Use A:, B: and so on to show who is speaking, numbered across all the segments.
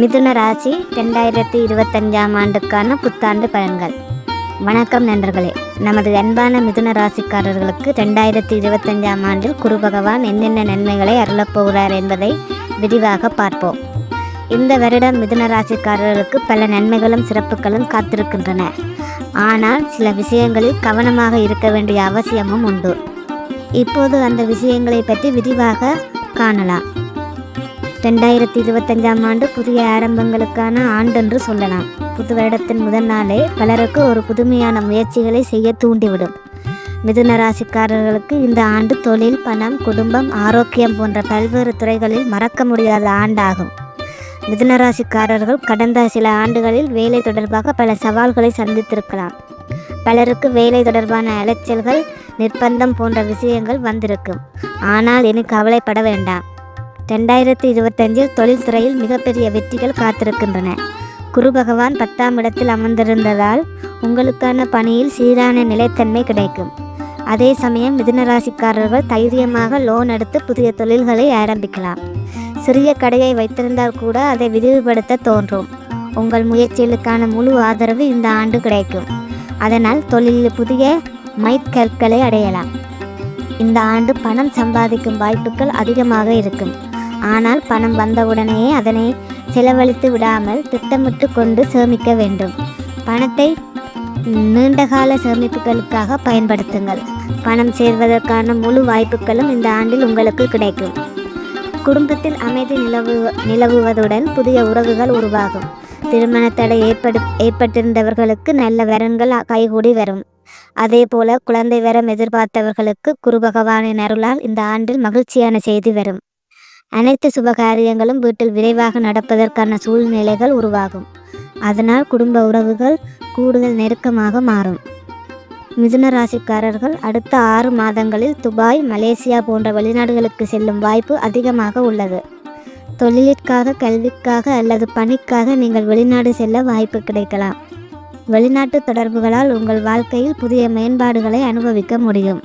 A: மிதுன ராசி ரெண்டாயிரத்தி இருபத்தஞ்சாம் ஆண்டுக்கான புத்தாண்டு பலன்கள். வணக்கம் நண்பர்களே. நமது அன்பான மிதுன ராசிக்காரர்களுக்கு ரெண்டாயிரத்தி இருபத்தஞ்சாம் ஆண்டில் குரு பகவான் என்னென்ன நன்மைகளை அருளப்போகிறார் என்பதை விரிவாக பார்ப்போம். இந்த வருடம் மிதுன ராசிக்காரர்களுக்கு பல நன்மைகளும் சிறப்புகளும் காத்திருக்கின்றன. ஆனால் சில விஷயங்களில் கவனமாக இருக்க வேண்டிய அவசியமும் உண்டு. இப்போது அந்த விஷயங்களை பற்றி விரிவாக காணலாம். ரெண்டாயிரத்தி இருபத்தஞ்சாம் ஆண்டு புதிய ஆரம்பங்களுக்கான ஆண்டென்று சொல்லலாம். புது வருடத்தின் முதல் நாளே பலருக்கு ஒரு புதுமையான முயற்சிகளை செய்ய தூண்டிவிடும். மிதுன ராசிக்காரர்களுக்கு இந்த ஆண்டு தொழில் பணம் குடும்பம் ஆரோக்கியம் போன்ற பல்வேறு துறைகளில் மறக்க முடியாத ஆண்டாகும். மிதுன ராசிக்காரர்கள் கடந்த சில ஆண்டுகளில் வேலை தொடர்பாக பல சவால்களை சந்தித்திருக்கலாம். பலருக்கு வேலை தொடர்பான அலைச்சல்கள் நிர்பந்தம் போன்ற விஷயங்கள் வந்திருக்கும். ஆனால் இனி கவலைப்பட வேண்டாம். ரெண்டாயிரத்தி இருபத்தஞ்சில் தொழில்துறையில் மிகப்பெரிய வெற்றிகள் காத்திருக்கின்றன. குரு பகவான் பத்தாம் இடத்தில் அமர்ந்திருந்ததால் உங்களுக்கான பணியில் சீரான நிலைத்தன்மை கிடைக்கும். அதே சமயம் மிதுனராசிக்காரர்கள் தைரியமாக லோன் எடுத்து புதிய தொழில்களை ஆரம்பிக்கலாம். சிறிய கடையை வைத்திருந்தால் கூட அதை விரிவுபடுத்த தோன்றும். உங்கள் முயற்சிகளுக்கான முழு ஆதரவு இந்த ஆண்டு கிடைக்கும். அதனால் தொழிலில் புதிய மைற்கற்களை அடையலாம். இந்த ஆண்டு பணம் சம்பாதிக்கும் வாய்ப்புகள் அதிகமாக இருக்கும். ஆனால் பணம் வந்தவுடனேயே அதனை செலவழித்து விடாமல் திட்டமிட்டு கொண்டு சேமிக்க வேண்டும். பணத்தை நீண்டகால சேமிப்புகளுக்காக பயன்படுத்துங்கள். பணம் சேர்வதற்கான முழு வாய்ப்புகளும் இந்த ஆண்டில் உங்களுக்கு கிடைக்கும். குடும்பத்தில் அமைதி நிலவு நிலவுவதுடன் புதிய உறவுகள் உருவாகும். திருமண தடை ஏற்படு ஏற்பட்டிருந்தவர்களுக்கு நல்ல வரன்கள் கைகூடி வரும். அதே போல குழந்தை வரம் எதிர்பார்த்தவர்களுக்கு குரு பகவானின் அருளால் இந்த ஆண்டில் மகிழ்ச்சியான செய்தி வரும். அனைத்து சுபகாரியங்களும் வீட்டில் விரைவாக நடப்பதற்கான சூழ்நிலைகள் உருவாகும். அதனால் குடும்ப உறவுகள் கூடுதல் நெருக்கமாக மாறும். மிதுன ராசிக்காரர்கள் அடுத்த ஆறு மாதங்களில் துபாய் மலேசியா போன்ற வெளிநாடுகளுக்கு செல்லும் வாய்ப்பு அதிகமாக உள்ளது. தொழிலிற்காக கல்விக்காக அல்லது பணிக்காக நீங்கள் வெளிநாடு செல்ல வாய்ப்பு கிடைக்கலாம். வெளிநாட்டு தொடர்புகளால் உங்கள் வாழ்க்கையில் புதிய மேம்பாடுகளை அனுபவிக்க முடியும்.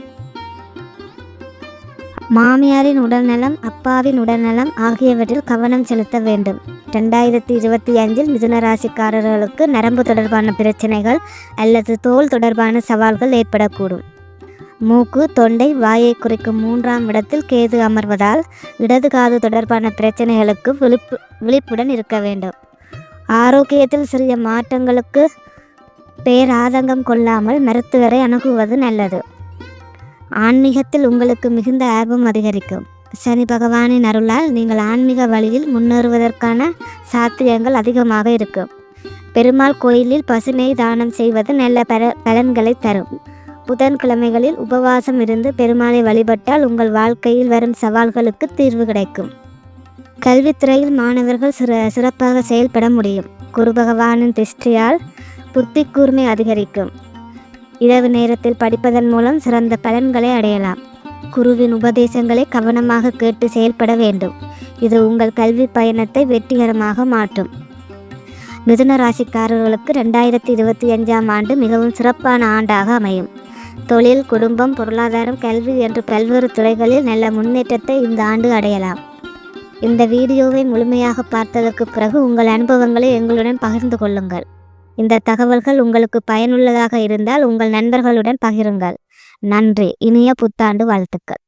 A: மாமியாரின் உடல்நலம் அப்பாவின் உடல்நலம் ஆகியவற்றில் கவனம் செலுத்த வேண்டும். ரெண்டாயிரத்தி இருபத்தி அஞ்சில் மிதுன ராசிக்காரர்களுக்கு நரம்பு தொடர்பான பிரச்சனைகள் அல்லது தோல் தொடர்பான சவால்கள் ஏற்படக்கூடும். மூக்கு தொண்டை வாயை குறிக்கும் மூன்றாம் இடத்தில் கேது அமர்வதால் இடது காது தொடர்பான பிரச்சனைகளுக்கு விழிப்பு விழிப்புடன் இருக்க வேண்டும். ஆரோக்கியத்தில் சிறிய மாற்றங்களுக்கு பேராதங்கம் கொள்ளாமல் மருத்துவரை அணுகுவது நல்லது. ஆன்மீகத்தில் உங்களுக்கு மிகுந்த ஆர்வம் அதிகரிக்கும். சனி பகவானின் அருளால் நீங்கள் ஆன்மீக வழியில் முன்னேறுவதற்கான சாத்தியங்கள் அதிகமாக இருக்கும். பெருமாள் கோயிலில் பசுமை தானம் செய்வது நல்ல பல பலன்களை தரும். புதன்கிழமைகளில் உபவாசம் இருந்து பெருமாளை வழிபட்டால் உங்கள் வாழ்க்கையில் வரும் சவால்களுக்கு தீர்வு கிடைக்கும். கல்வித்துறையில் மாணவர்கள் சிற சிறப்பாக செயல்பட முடியும். குரு பகவானின் திருஷ்டியால் புத்தி கூர்மை அதிகரிக்கும். இரவு நேரத்தில் படிப்பதன் மூலம் சிறந்த பலன்களை அடையலாம். குருவின் உபதேசங்களை கவனமாக கேட்டு செயல்பட வேண்டும். இது உங்கள் கல்வி பயணத்தை வெற்றிகரமாக மாற்றும். மிதுன ராசிக்காரர்களுக்கு ரெண்டாயிரத்தி இருபத்தி அஞ்சாம் ஆண்டு மிகவும் சிறப்பான ஆண்டாக அமையும். தொழில் குடும்பம் பொருளாதாரம் கல்வி என்று பல்வேறு துறைகளில் நல்ல முன்னேற்றத்தை இந்த ஆண்டு அடையலாம். இந்த வீடியோவை முழுமையாக பார்த்ததற்கு பிறகு உங்கள் அனுபவங்களை எங்களுடன் பகிர்ந்து கொள்ளுங்கள். இந்த தகவல்கள் உங்களுக்கு பயனுள்ளதாக இருந்தால் உங்கள் நண்பர்களுடன் பகிருங்கள். நன்றி. இனிய புத்தாண்டு வாழ்த்துக்கள்.